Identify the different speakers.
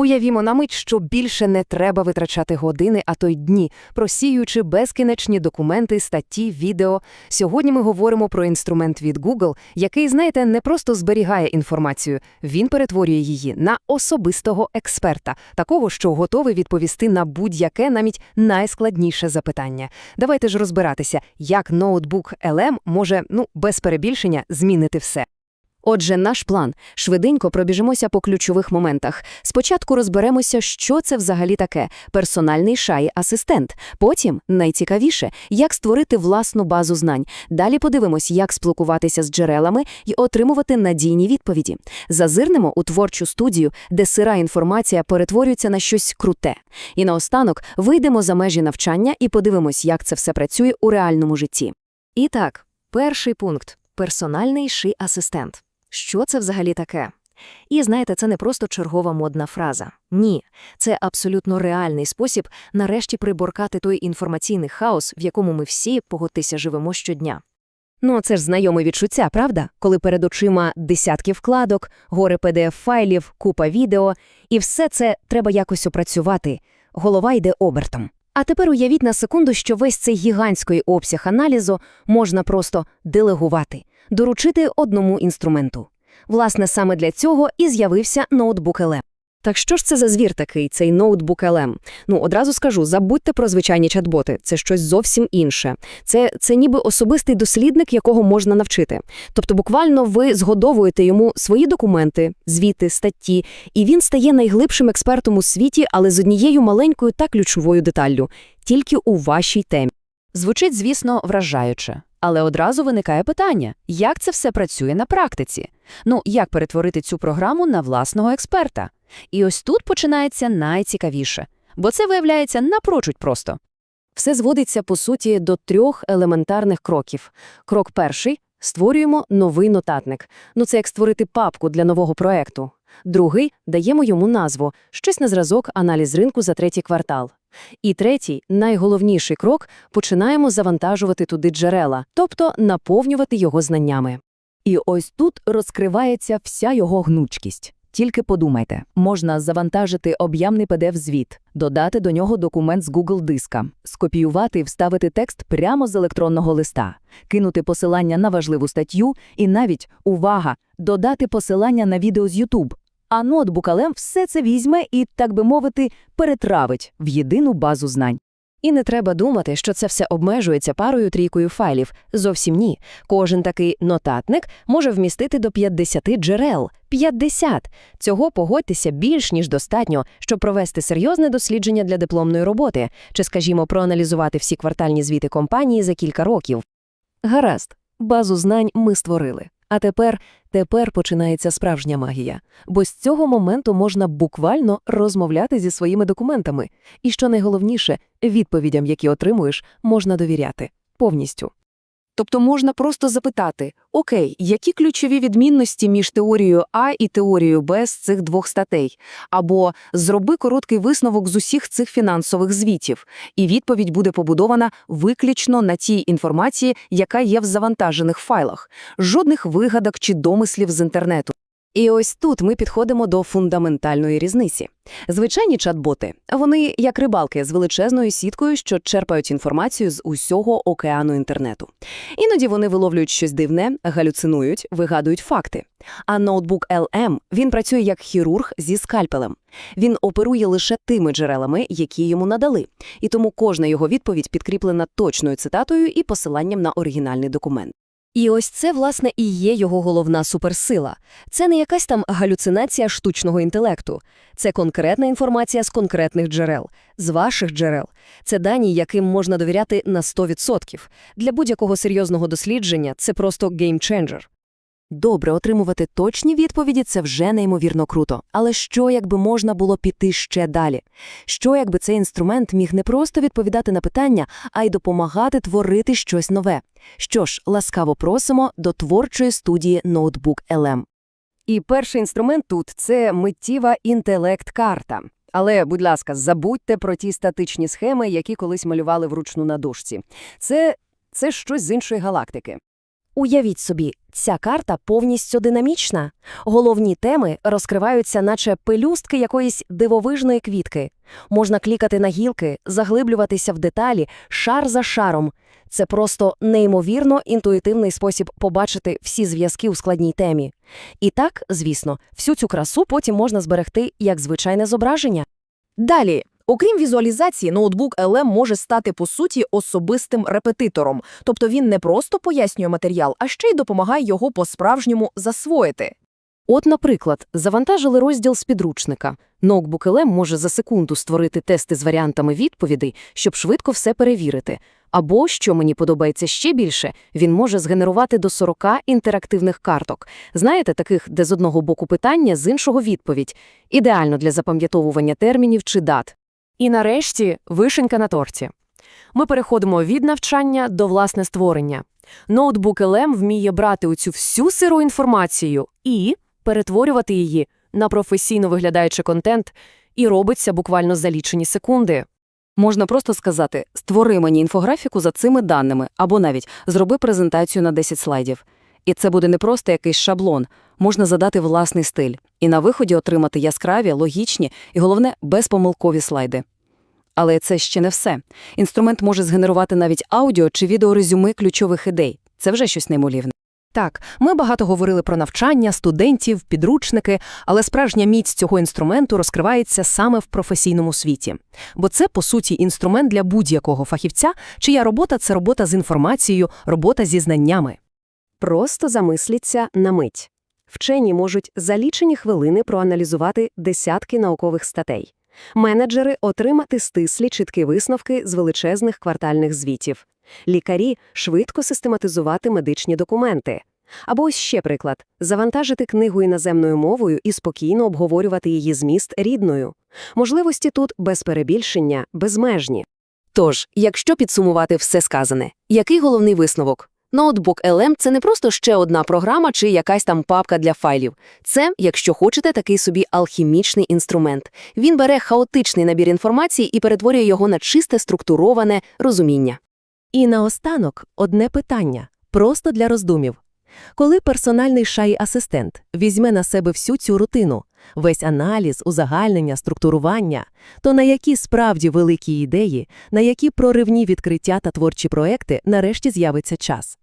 Speaker 1: Уявімо на мить, що більше не треба витрачати години, а то й дні, просіюючи безкінечні документи, статті, відео. Сьогодні ми говоримо про інструмент від Google, який, знаєте, не просто зберігає інформацію, він перетворює її на особистого експерта, такого, що готовий відповісти на будь-яке, навіть найскладніше запитання. Давайте ж розбиратися, як ноутбук LM може, ну, без перебільшення, змінити все. Отже, наш план. Швиденько пробіжимося по ключових моментах. Спочатку розберемося, що це взагалі таке – персональний шай-асистент. Потім, найцікавіше, як створити власну базу знань. Далі подивимось, як сплокуватися з джерелами і отримувати надійні відповіді. Зазирнемо у творчу студію, де сира інформація перетворюється на щось круте. І наостанок вийдемо за межі навчання і подивимось, як це все працює у реальному житті. І так, перший пункт – персональний ши-асистент. Що це взагалі таке? І знаєте, це не просто чергова модна фраза. Ні, це абсолютно реальний спосіб нарешті приборкати той інформаційний хаос, в якому ми всі, погодьтеся, живемо щодня. Ну, це ж знайоме відчуття, правда? Коли перед очима десятки вкладок, гори PDF-файлів, купа відео, і все це треба якось опрацювати. Голова йде обертом. А тепер уявіть на секунду, що весь цей гігантський обсяг аналізу можна просто делегувати, доручити одному інструменту. Власне, саме для цього і з'явився ноутбук LM. Так що ж це за звір такий, цей ноутбук LM? Ну, одразу скажу, забудьте про звичайні чат-боти, це щось зовсім інше. Це, це ніби особистий дослідник, якого можна навчити. Тобто буквально ви згодовуєте йому свої документи, звіти, статті, і він стає найглибшим експертом у світі, але з однією маленькою та ключовою деталлю – тільки у вашій темі. Звучить, звісно, вражаюче. Але одразу виникає питання, як це все працює на практиці? Ну, як перетворити цю програму на власного експерта? І ось тут починається найцікавіше, бо це виявляється напрочуть просто. Все зводиться, по суті, до трьох елементарних кроків. Крок перший – створюємо новий нотатник. Ну, це як створити папку для нового проекту. Другий – даємо йому назву, щось на зразок аналіз ринку за третій квартал. І третій, найголовніший крок – починаємо завантажувати туди джерела, тобто наповнювати його знаннями.
Speaker 2: І ось тут розкривається вся його гнучкість. Тільки подумайте, можна завантажити об'ємний PDF-звіт, додати до нього документ з Google диска, скопіювати і вставити текст прямо з електронного листа, кинути посилання на важливу статтю і навіть, увага, додати посилання на відео з YouTube. А ноутбук LM все це візьме і, так би мовити, перетравить в єдину базу знань.
Speaker 1: І не треба думати, що це все обмежується парою-трійкою файлів. Зовсім ні. Кожен такий нотатник може вмістити до 50 джерел. 50! Цього, погодьтеся, більш ніж достатньо, щоб провести серйозне дослідження для дипломної роботи, чи, скажімо, проаналізувати всі квартальні звіти компанії за кілька років. Гаразд, базу знань ми створили. А тепер, тепер починається справжня магія, бо з цього моменту можна буквально розмовляти зі своїми документами. І що найголовніше, відповідям, які отримуєш, можна довіряти повністю. Тобто можна просто запитати: Окей, які ключові відмінності між теорією А і теорією Б з цих двох статей? Або зроби короткий висновок з усіх цих фінансових звітів, і відповідь буде побудована виключно на тій інформації, яка є в завантажених файлах, жодних вигадок чи домислів з інтернету. І ось тут ми підходимо до фундаментальної різниці. Звичайні чат-боти, вони як рибалки з величезною сіткою, що черпають інформацію з усього океану інтернету. Іноді вони виловлюють щось дивне, галюцинують, вигадують факти. А ноутбук LM, він працює як хірург зі скальпелем. Він оперує лише тими джерелами, які йому надали. І тому кожна його відповідь підкріплена точною цитатою і посиланням на оригінальний документ. І ось це, власне, і є його головна суперсила. Це не якась там галюцинація штучного інтелекту. Це конкретна інформація з конкретних джерел, з ваших джерел. Це дані, яким можна довіряти на 100%. Для будь-якого серйозного дослідження це просто геймченджер. Добре, отримувати точні відповіді – це вже неймовірно круто. Але що, якби можна було піти ще далі? Що, якби цей інструмент міг не просто відповідати на питання, а й допомагати творити щось нове? Що ж, ласкаво просимо до творчої студії Notebook LM. І перший інструмент тут – це миттєва інтелект-карта. Але, будь ласка, забудьте про ті статичні схеми, які колись малювали вручну на дошці. Це, це щось з іншої галактики.
Speaker 3: Уявіть собі, ця карта повністю динамічна. Головні теми розкриваються, наче пелюстки якоїсь дивовижної квітки. Можна клікати на гілки, заглиблюватися в деталі, шар за шаром. Це просто неймовірно інтуїтивний спосіб побачити всі зв'язки у складній темі. І так, звісно, всю цю красу потім можна зберегти як звичайне зображення.
Speaker 4: Далі, окрім візуалізації, ноутбук LM може стати, по суті, особистим репетитором. Тобто він не просто пояснює матеріал, а ще й допомагає його по-справжньому засвоїти.
Speaker 1: От, наприклад, завантажили розділ з підручника. Ноутбук LM може за секунду створити тести з варіантами відповідей, щоб швидко все перевірити. Або, що мені подобається ще більше, він може згенерувати до 40 інтерактивних карток. Знаєте, таких, де з одного боку питання, з іншого відповідь. Ідеально для запам'ятовування термінів чи дат. І нарешті вишенька на торті. Ми переходимо від навчання до власне створення. Ноутбук LM вміє брати оцю всю сиру інформацію і перетворювати її на професійно виглядаючий контент, і робиться буквально за лічені секунди. Можна просто сказати «створи мені інфографіку за цими даними» або навіть «зроби презентацію на 10 слайдів». І це буде не просто якийсь шаблон, можна задати власний стиль і на виході отримати яскраві, логічні і, головне, безпомилкові слайди. Але це ще не все. Інструмент може згенерувати навіть аудіо чи відеорезюми ключових ідей. Це вже щось неймовірне. Так, ми багато говорили про навчання, студентів, підручники, але справжня міць цього інструменту розкривається саме в професійному світі. Бо це, по суті, інструмент для будь-якого фахівця, чия робота – це робота з інформацією, робота зі знаннями.
Speaker 3: Просто замисліться на мить. Вчені можуть за лічені хвилини проаналізувати десятки наукових статей. Менеджери отримати стислі чіткі висновки з величезних квартальних звітів. Лікарі швидко систематизувати медичні документи. Або ось ще приклад – завантажити книгу іноземною мовою і спокійно обговорювати її зміст рідною. Можливості тут без перебільшення, безмежні.
Speaker 1: Тож, якщо підсумувати все сказане, який головний висновок? Ноутбук LM – це не просто ще одна програма чи якась там папка для файлів. Це, якщо хочете, такий собі алхімічний інструмент. Він бере хаотичний набір інформації і перетворює його на чисте структуроване розуміння.
Speaker 5: І наостанок одне питання, просто для роздумів. Коли персональний шай-асистент візьме на себе всю цю рутину, весь аналіз, узагальнення, структурування, то на які справді великі ідеї, на які проривні відкриття та творчі проекти нарешті з'явиться час?